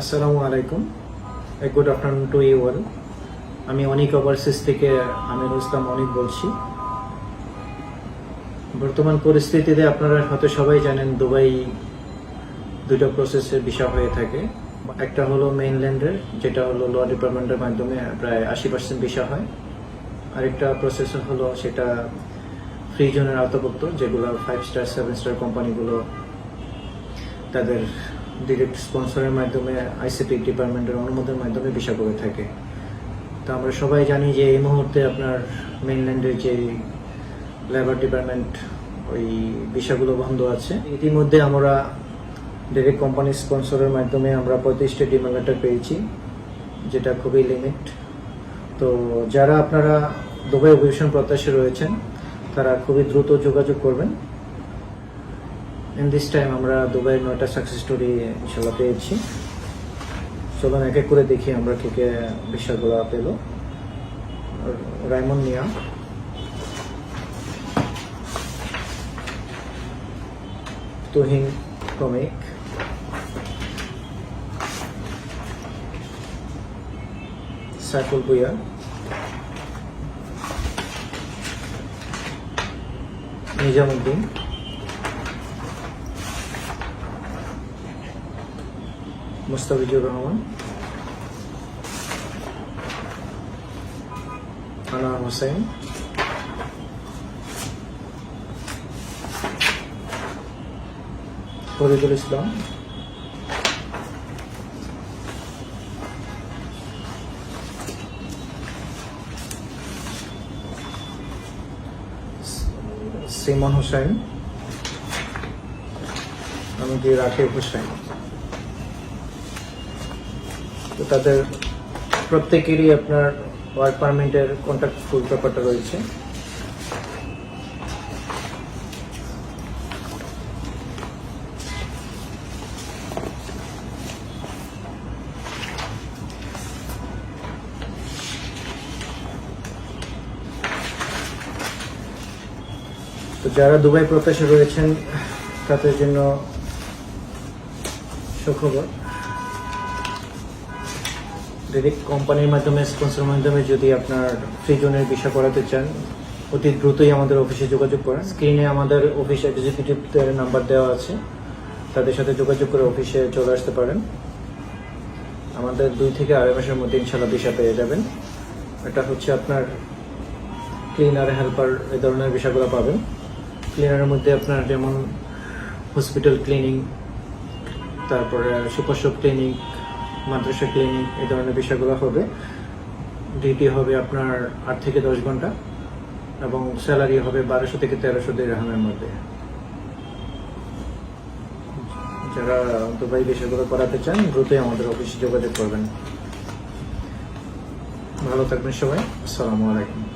আসসালামু আলাইকুম। Good afternoon to you all আমি অনিক ওভারসিজ থেকে আমির ইসলাম অনিক বলছি। বর্তমান পরিস্থিতিতে আপনারা হয়তো সবাই জানেন, দুবাই দুটো প্রসেসের বিষয় হয়ে থাকে। একটা হলো মেইনল্যান্ডের যেটা হলো ল ডিপার্টমেন্টের মাধ্যমে প্রায় আশি পার্সেন্ট বিষয় হয়। আরেকটা প্রসেস হলো সেটা ফ্রি জোনের আওতাভুক্ত, যেগুলো ফাইভ স্টার সেভেন স্টার কোম্পানিগুলো তাদের ডিরেক্ট স্পন্সরের মাধ্যমে আইসিপি ডিপার্টমেন্টের অনুমোদনের মাধ্যমে ভিসা করে থাকে। তো আমরা সবাই জানি যে এই মুহূর্তে আপনার মেইনল্যান্ডের যে লেবার ডিপার্টমেন্ট ওই ভিসাগুলো বন্ধ আছে। ইতিমধ্যে আমরা ডিরেক্ট কোম্পানি স্পন্সরের মাধ্যমে আমরা পঁয়ত্রিশটি লেটার পেয়েছি, যেটা খুবই লিমিট তো যারা আপনারা দুবাই অভিবাসন প্রত্যাশী রয়েছেন, তারা খুবই দ্রুত যোগাযোগ করবেন। ইন দিস টাইম আমরা দুবাইয়ের নয়টা সাকসেস স্টোরি ইনশাল্লাহ পেয়েছি। চলুন এক এক করে দেখি আমরা কে কে বিষয়গুলো পেল। রাইমন মিয়া। তুহিন কমিক। সাইফুল ভুইয়া। নিজামুদ্দিন। মুস্তাফিজুর রহমান আনোয়ার হোসেন ফরিদুল ইসলাম সিমন হোসেন আমি কি রাকিব হোসেন তো তাদের প্রত্যেকেরই আপনার ওয়ার্ক পারমিটের কন্ট্যাক্ট ফুল পেপারটা রয়েছে। তো যারা দুবাই প্রত্যাশী রয়েছেন, তাদের জন্য সুখবর। ডিরেক্ট কোম্পানির মাধ্যমে স্পন্সরের মাধ্যমে যদি আপনার ফ্রি জোনের বিষয় করাতে চান, অতি দ্রুতই আমাদের অফিসে যোগাযোগ করেন। স্ক্রিনে আমাদের অফিস এক্সিকিউটিভদের নাম্বার দেওয়া আছে। তাদের সাথে যোগাযোগ করে অফিসে চলে আসতে পারেন। আমাদের দুই থেকে আড়াই মাসের মধ্যে ইনশাল্লাহ বিষয় পেয়ে যাবেন। এটা হচ্ছে আপনার ক্লিনার হেল্পার এই ধরনের বিষয়গুলো পাবেন। ক্লিনারের মধ্যে আপনার যেমন হসপিটাল ক্লিনিং তারপরে সুপারশপ ক্লিনিক মাদ্রাসা ক্লিনিক, এ ধরনের বিষয়গুলো হবে। ডিউটি হবে আপনার আট থেকে দশ ঘণ্টা এবং স্যালারি হবে বারোশো থেকে তেরোশো দেড়হামের মধ্যে। যারা দুবাই বিষয়গুলো করাতে চান, দ্রুতই আমাদের অফিসে যোগাযোগ করবেন। ভালো থাকবেন সবাই। আসসালামু আলাইকুম।